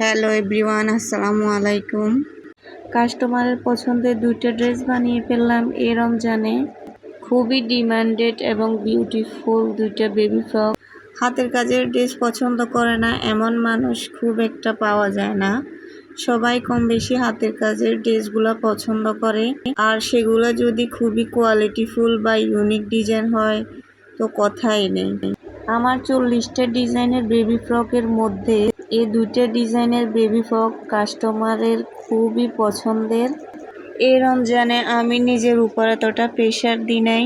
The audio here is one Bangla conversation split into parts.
হ্যালো এভরিওয়ান, আসসালামু আলাইকুম। কাস্টমারের পছন্দের দুইটা ড্রেস বানিয়ে ফেললাম এই রমজানে। খুবই ডিমান্ডেড এবং বিউটিফুল দুইটা বেবি ফ্রক হাতের কাজের ড্রেস পছন্দ করে না, এমন মানুষ খুব একটা পাওয়া যায় না। সবাই কম বেশি হাতের কাজের ড্রেসগুলো পছন্দ করে। আর সেগুলো যদি খুবই কোয়ালিটিফুল বা ইউনিক ডিজাইন হয়, তো কথাই নেই। আমার চল্লিশটা ডিজাইনের বেবি ফ্রকের মধ্যে এই দুইটা ডিজাইনের বেবি ফ্রক কাস্টমারের খুবই পছন্দের। এই রমজানে আমি নিজের উপর এতটা প্রেশার দিই নাই।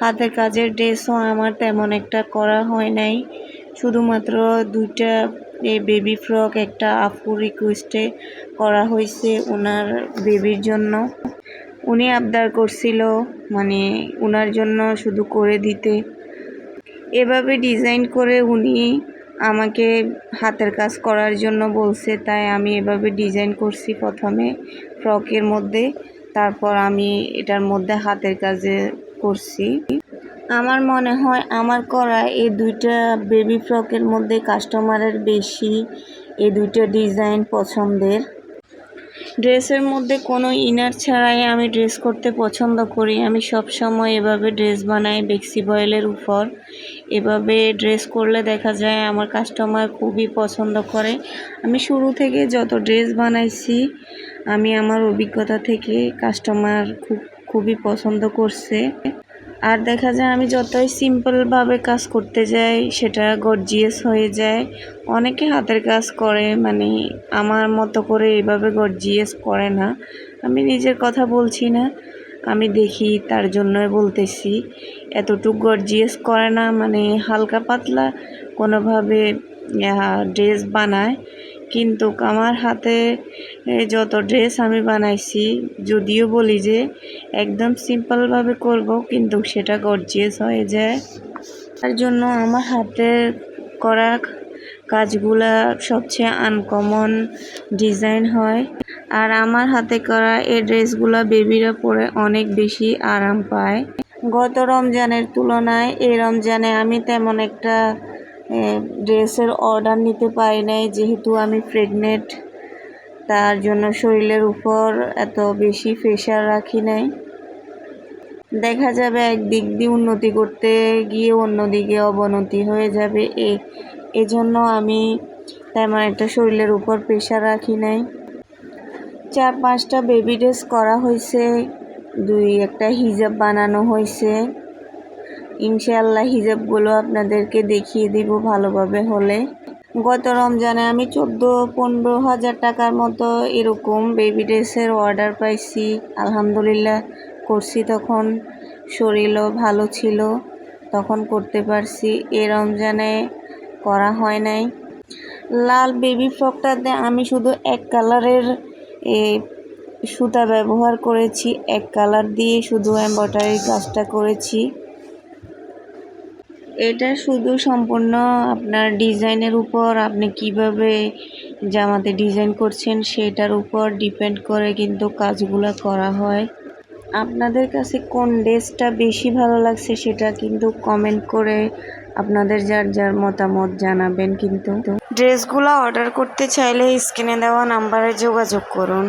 হাতের কাজের ড্রেসও আমার তেমন একটা করা হয় নাই। শুধুমাত্র দুইটা এই বেবি ফ্রক একটা আপু রিকোয়েস্টে করা হয়েছে ওনার বেবির জন্য। উনি আবদার করছিল মানে ওনার জন্য শুধু করে দিতে। এভাবে ডিজাইন করে উনি আমাকে হাতের কাজ করার জন্য বলছে, তাই আমি এভাবে ডিজাইন করছি প্রথমে ফ্রকের মধ্যে, তারপর আমি এটার মধ্যে হাতের কাজে করছি। আমার মনে হয় আমার করা এই দুইটা বেবি ফ্রকের মধ্যে কাস্টমারের বেশি এই দুইটা ডিজাইন পছন্দের। ড্রেসের মধ্যে কোনো ইনার ছাড়াই আমি ড্রেস করতে পছন্দ করি। আমি সব সময় এভাবে ড্রেস বানাই বেক্সি বয়েলের উপর। এভাবে ড্রেস করলে দেখা যায় আমার কাস্টমার খুবই পছন্দ করে। আমি শুরু থেকে যত ড্রেস বানাইছি, আমি আমার অভিজ্ঞতা থেকে কাস্টমার খুব, খুবই পছন্দ করছে। আর দেখা যায় আমি যতই সিম্পলভাবে কাজ করতে যাই, সেটা গর্জিয়াস হয়ে যায়। অনেকে হাতের কাজ করে মানে আমার মতো করে এভাবে গর্জিয়াস করে না। আমি নিজের কথা বলছি না, আমি দেখি তার জন্যই বলতেছি। এতটুকু গর্জিয়াস করে না মানে হালকা পাতলা কোনোভাবে ড্রেস বানায়। কিন্তু আমার হাতে যত ড্রেস আমি বানাইছি, যদিও বলি যে একদম সিম্পলভাবে করব, কিন্তু সেটা গর্জিয়াস হয়ে যায় তার জন্য আমার হাতের করা কাজগুলা সবচেয়ে আনকমন ডিজাইন হয়। আর আমার হাতে করা এই ড্রেসগুলো বেবিরা পরে অনেক বেশি আরাম পায়। গত রমজানের তুলনায় এই রমজানে আমি তেমন একটা ড্রেসের অর্ডার নিতে পারি নাই, যেহেতু আমি প্রেগনেন্ট তার জন্য শরীরের উপর এত বেশি প্রেশার রাখি নাই। দেখা যাবে একদিক দিয়ে উন্নতি করতে গিয়ে অন্যদিকে অবনতি হয়ে যাবে। এ, এজন্য আমি তেমন একটা শরীরের উপর প্রেশার রাখি নাই। চার পাঁচটা বেবি ড্রেস করা হয়েছে, দুই একটা হিজাব বানানো হয়েছে। ইনশাআল্লাহ হিজাবগুলো আপনাদেরকে দেখিয়ে দিব ভালোভাবে হলে। গত রমজানে আমি চোদ্দ, পনেরো হাজার টাকার মতো এরকম বেবি ড্রেসের অর্ডার পাইছি। আলহামদুলিল্লাহ করছি তখন। শরীরও ভালো ছিল, তখন করতে পারছি। এ রমজানে করা হয় নাই। লাল বেবি ফ্রকটাতে আমি শুধু এক কালারের সুতা ব্যবহার করেছি। এক কালার দিয়ে শুধু এম্ব্রয়ডারি কাজটা করেছি। এটা শুধু সম্পূর্ণ আপনার ডিজাইনের উপর, আপনি কীভাবে জামাতে ডিজাইন করছেন সেটার উপর ডিপেন্ড করে কিন্তু কাজগুলো করা হয়। আপনাদের কাছে কোন ড্রেসটা বেশি ভালো লাগছে সেটা কিন্তু কমেন্ট করে আপনাদের যার যার মতামত জানাবেন কিন্তু। ড্রেসগুলো অর্ডার করতে চাইলে স্ক্রিনে দেওয়া নাম্বারে যোগাযোগ করুন।